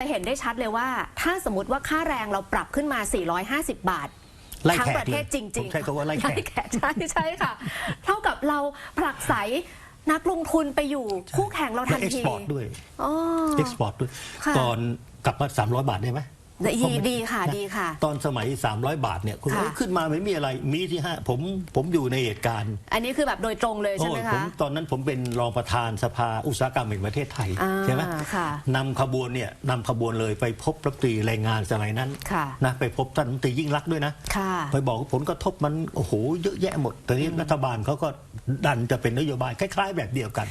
จะเห็นได้ชัดเลยว่า ถ้าสมมติว่าค่าแรงเราปรับขึ้นมา 450 บาทไล่ทั้งแขกประเทศเลยจริงผมใช้คำว่าไล่แขกแขกใช่ใช่ค่ะ เท่ากับเราผลักไสนักลงทุนไปอยู่คู่แข่งเราและทันเอ็กทีซ์พอร์ตด้วยอ๋อเอ็กซ์พอร์ตด้วยค่ะก่อนกลับมา 300 บาทได้ไหม ดีดีค่ะดีค่ะ ตอนสมัย 300 บาทเนี่ยคุณค่ะเอ้ยขึ้นมาไม่มีอะไรมีที่ห้าผมผมอยู่ในเหตุการณ์ อันนี้คือแบบโดยตรงเลยใช่ไหมโอ้ยผคะมตอนนั้นผมเป็นรองประธานสภาอุตสาหกรรมแห่งประเทศไทยอ่าใช่ไหมค่ะนำขบวนเนี่ยนำขบวนเลยไปพบรัฐมนตรีแรงงานสมัยนั้นค่ะนะไปพบท่านรัฐมนตรียิ่งรักษณ์ด้วยนะค่ะไปบอกว่าผลกระทบมันโอ้โหเยอะแยะหมดแต่นี้รัฐบาลเขาก็ดันจะเป็นนโยบายคล้าย ๆ แบบเดียวกัน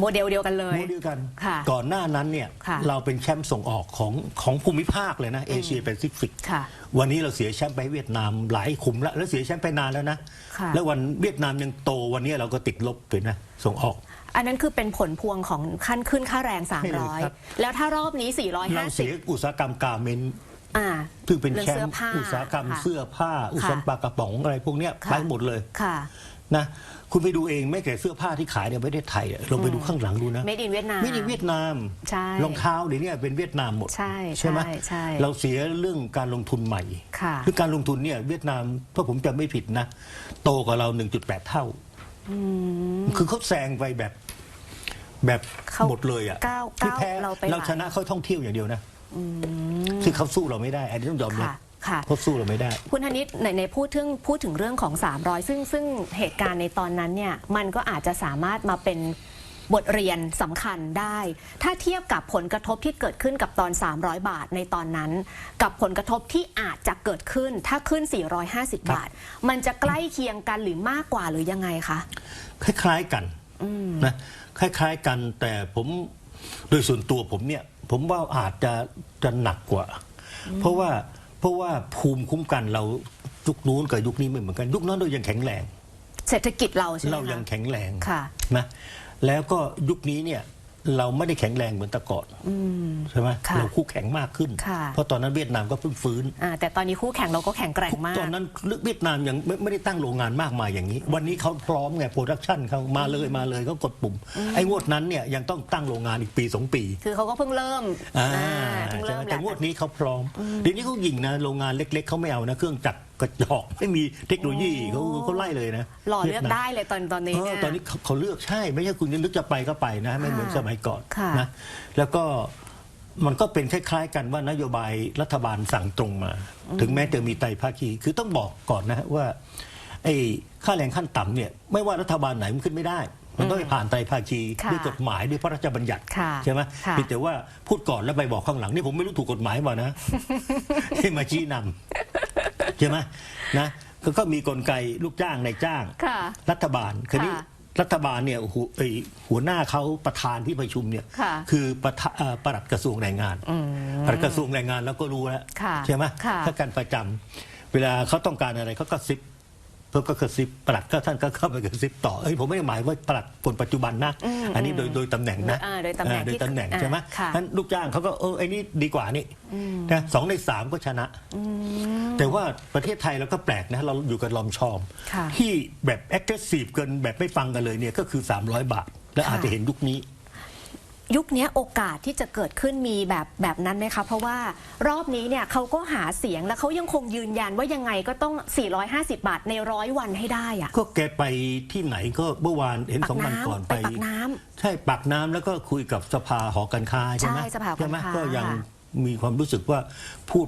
โมเดลเดียวกันเลย โมเดียวกัน ค่ะก่อนหน้านั้นเนี่ยค่ะเราเป็นแชมป์ส่งออกของของภูมิภาคเลยนะเอเชียแปซิฟิกค่ะ วันนี้เราเสียแชมป์ไปให้เวียดนามหลายขุมแล้วแล้วเสียแชมป์ไปนานแล้วนะค่ะ แล้ววันเวียดนามยังโตวันนี้เราก็ติดลบไปนะส่งออก อันนั้นคือเป็นผลพวงของขั้นขึ้นค่าแรง ใช่เลยครับ 300 แล้วถ้ารอบนี้ เราเสีย450อุตสาหกรรมกาเมนต์อ่า ซึ่งเป็นเรื่องแชเสื้อมป์ผ้าอุตสาหกรรมค่ะเสื้อผ้าอุตสาหกรรมปลากระป๋องอะไรพวกเนี้ยค่ะ ไปหมดเลย ค่ะ นะคุณไปดูเองไม่แต่เสื้อผ้าที่ขายในประเทศไทยอะลองไปดูข้างหลังดูนะ Made in เวียดนาม ไม่ได้เวียดนามใช่รองเท้าเดี๋ยวนี้เป็นเวียดนามหมดใช่ใช่ไหมใช่ใช่เราเสียเรื่องการลงทุนใหม่ค่ะคือการลงทุนเนี่ยเวียดนามถ้าผมจำไม่ผิดนะ โตกว่าเรา 1.8 เท่าคือเขาแซงไปแบบ แบบเขาหมดเลยอะก้าวที่ก้าวแพ้เราไปเราหลายชนะเขาท่องเที่ยวอย่างเดียวนะที่เขาสู้เราไม่ได้ อันนี้ต้องยอมรับ ค่ะ ค่ะ เขาสู้เราไม่ได้ คุณธนิตในในพูดถึงพูดถึงเรื่องของ 300 ซึ่งซึ่งเหตุการณ์ในตอนนั้นเนี่ยมันก็อาจจะสามารถมาเป็นบทเรียนสำคัญได้ ถ้าเทียบกับผลกระทบที่เกิดขึ้นกับตอน 300 บาทในตอนนั้น กับผลกระทบที่อาจจะเกิดขึ้นถ้าขึ้น 450 บาท มันจะใกล้เคียงกันหรือมากกว่าหรือยังไงคะคล้ายๆกันนะคล้ายๆกันแต่ผมโดยส่วนตัวผมเนี่ย ผมว่าอาจจะจะหนักกว่า เพราะว่า เพราะว่าภูมิคุ้มกันเรายุคนู้นกับยุคนี้ไม่เหมือนกัน ยุคนั้นเรายังแข็งแรง เศรษฐกิจเราใช่ไหมเราคะยังแข็งแรงค่ะ นะแล้วก็ยุคนี้เนี่ย เราไม่ได้แข็งแรงเหมือนแต่ก่อนใช่ไหมค่ะเราคู่แข็งมากขึ้น ค่ะ เพราะตอนนั้นเวียดนามก็เพิ่งฟื้น อ่าแต่ตอนนี้คู่แข่งเราก็แข็งแกร่งมาก ตอนนั้นเวียดนามยังไม่ไม่ได้ตั้งโรงงานมากมายอย่างนี้ วันนี้เขาพร้อมไงโปรดักชันเขามาเลยมาเลยเขากดปุ่ม ไอ้งวดนั้นเนี่ยยังต้องตั้งโรงงานอีกปีสองปีคือเขาก็เพิ่งเริ่มอ่าอ่าเพิ่งใช่เริ่ไหมมแต่หละ งวดนี้เขาพร้อมเดี๋ยวนี้เขายิงนะโรงงานเล็ก ๆเขาไม่เอานะเครื่องจักร กระจอกไม่มีเทคโนโลยีเขาเขาไล่เลยนะหล่อเลือกวียดนามได้เลยตอนตอนนี้เอเนี่อยตอนนี้เขาเขาเลือกใช่ไม่ใช่คุณจะนึกจะไปก็ไปนะ ไม่เหมือนค่ะสมัยก่อนค่ะ นะแล้วก็มันก็เป็นคล้าย ๆ กันว่านโยบายรัฐบาลสั่งตรงมา ถึงแม้จะมีไตรภาคีคือต้องบอกก่อนนะว่าไอ้ค่าแรงขั้นต่ำเนี่ยไม่ว่ารัฐบาลไหนมันขึ้นไม่ได้ มันต้องไปผ่านไตรภาคีค่ะด้วยกฎหมายด้วยพระราชบัญญัติค่ะใช่ไหมค่ะ เพียงแต่ว่าพูดก่อนแล้วไปบอกข้างหลังนี่ผมไม่รู้ถูกกฎหมายมานะ ให้มาชี้นำ ใช่ไหมนะก็ก็มีกลไกลูกจ้างนายจ้าง ค่ะ รัฐบาลคือนี้ค่ะรัฐบาลเนี่ยหัวไอ้หัวหน้าเขาประธานที่ประชุมเนี่ยค่ะคือประธาเอ่อปลัดกระทรวงแรงงานปลัดกระทรวงแรงงานแล้วก็รู้แล้วค่ะใช่ไหมค่ะ ถ้าการประจำเวลาเขาต้องการอะไรเขาก็ซิปเพิ่มก็กระซิบปลัดก็ท่านก็เข้าไปกระซิบต่อเอ้ยผมไม่ได้หมายว่าปลัดคนปัจจุบันนะ อันนี้โดยโดยตำแหน่งนะอ่าโดยตำแหน่งอ่าโดยที่ตำแหน่งอ่าใช่ไหมค่ะนั้นลูกจ้างเขาก็เออไอ้นี่ดีกว่านี่นะสองในสามก็ชนะ แต่ว่าประเทศไทยเราก็แปลกนะเราอยู่กับลอมชอมค่ะที่แบบ aggressive เกินแบบไม่ฟังกันเลยเนี่ยก็คือ 300 บาท และค่ะอาจจะเห็นยุคนี้ ยุคนี้โอกาสที่จะเกิดขึ้นมีแบบแบบนั้นไหมคะ เพราะว่ารอบนี้เนี่ยเขาก็หาเสียงแล้วเขายังคงยืนยันว่ายังไงก็ต้อง 450 บาทในร้อยวันให้ได้อะก็แกไปที่ไหนก็เมื่อวานเห็นปากสองวันน้ำก่อนไปไปปากน้ำใช่ปากน้ำแล้วก็คุยกับสภาหอการค้าใช่ไหมใช่สภาหอการค้าใช่ไหมก็ยังค่ะมีความรู้สึกว่าพูด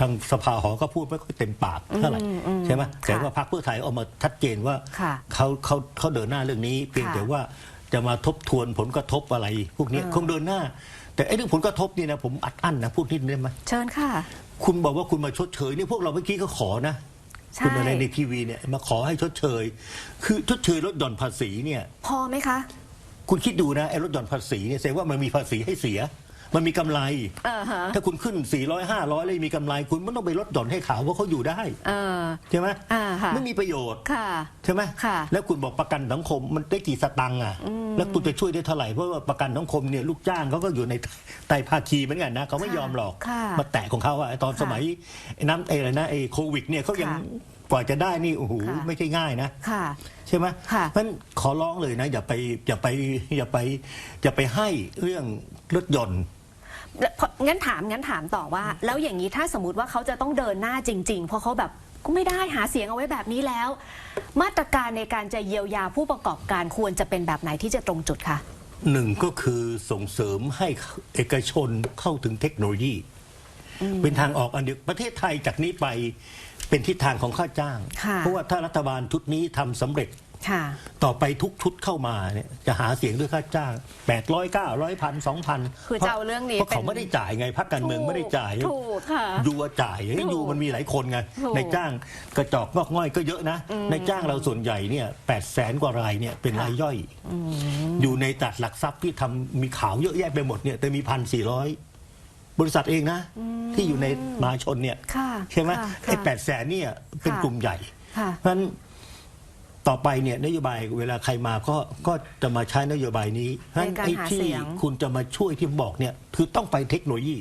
ทางสภาหอก็พูดไม่ค่อยเต็มปากเท่าไหร่ใช่ไหมแต่ว่าพรรคเพื่อไทยเอามาชัดเจนว่าค่ะเขาเขาเขาเดินหน้าเรื่องนี้เพียงค่ะแต่ว่า จะมาทบทวนผลกระทบอะไร พวกนี้คงเดินหน้า แต่ไอ้เรื่องผลกระทบนี่นะผมอัดอั้นนะพูดนิดได้ไหมเชิญค่ะ คุณบอกว่าคุณมาชดเชยนี่พวกเราเมื่อกี้ก็ขอนะใช่คุณอะไรในทีวีเนี่ยมาขอให้ชดเชย คือชดเชยลดหย่อนภาษีเนี่ย พอไหมคะ คุณคิดดูนะไอ้ลดหย่อนภาษีเนี่ยแสดงว่ามันมีภาษีให้เสีย มันมีกำไรเออฮะถ้าคุณขึ้น 400 500เลยมีกำไร คุณไม่ต้องไปลดหย่อนให้เขาว่าเขาอยู่ได้เออใช่ไหมอ่าค่ะไม่มีประโยชน์ ค่ะ ใช่ไหมค่ะ แล้วคุณบอกประกันสังคมมันได้กี่สตังค์อะ แล้วคุณจะช่วยได้เท่าไหร่ เพราะว่าประกันสังคมเนี่ยลูกจ้างเขาก็อยู่ในไตรภาคีเหมือนกันนะเขาไม่ยอมหรอก ค่ะมาแตะของเขาอะไอ้ตอนค่ะสมัยไอ้น้ำไอ้อะไรนะไอ้โควิดเนี่ยเขายังค่ะกว่าจะได้นี่โอ้โหค่ะ ไม่ใช่ง่ายนะ ค่ะ ใช่ไหมค่ะ เพราะฉะนั้นขอร้องเลยนะ อย่าไปอย่าไปอย่าไปอย่าไปให้เรื่องรถยนต์ แล้วพองั้นถามงั้นถามต่อว่า แล้วอย่างนี้ถ้าสมมติว่าเขาจะต้องเดินหน้าจริง ๆ เพราะเขาแบบก็ไม่ได้หาเสียงเอาไว้แบบนี้แล้ว มาตรการในการจะเยียวยาผู้ประกอบการควรจะเป็นแบบไหนที่จะตรงจุดคะหนึ่งก็คือส่งเสริมให้เอกชนเข้าถึงเทคโนโลยี เป็นทางออกอันเดียวประเทศไทยจากนี้ไปเป็นทิศทางของค่าจ้าง ค่ะ เพราะว่าถ้ารัฐบาลชุดนี้ทำสำเร็จ ค่ะ ต่อไปทุกชุดเข้ามาเนี่ยจะหาเสียงด้วยค่าจ้าง800 900พัน2,000คือจะเอาเรื่องนี้เพราะเขาเป็นไม่ได้จ่ายไงพรรคการเมืองไม่ได้จ่ายถูกค่ะยูอะจ่ายไอ้ถูกยูมันมีหลายคนไงถูกในจ้างกระจอกงอกง่อยก็เยอะนะ ในจ้างเราส่วนใหญ่เนี่ยแปดแสนกว่ารายเนี่ยเป็นรายย่อยอยู่ในตลาดหลักทรัพย์ที่ทำมีขาวเยอะแยะไปหมดเนี่ยแต่มีพันสี่ร้อยบริษัทเองนะ ที่อยู่ในมหาชนเนี่ยค่ะใช่ไหมค่ะไอ้ค่ะแปดแสนเนี่ยเป็นค่ะกลุ่มใหญ่ค่ะเพราะฉะนั้น ต่อไปเนี่ยนโยบายเวลาใครมาก็ก็จะมาใช้นโยบายนี้เพราะฉะนั้นในการไอ้หาที่เสียงคุณจะมาช่วยที่บอกเนี่ยคือต้องไปเทคโนโลยี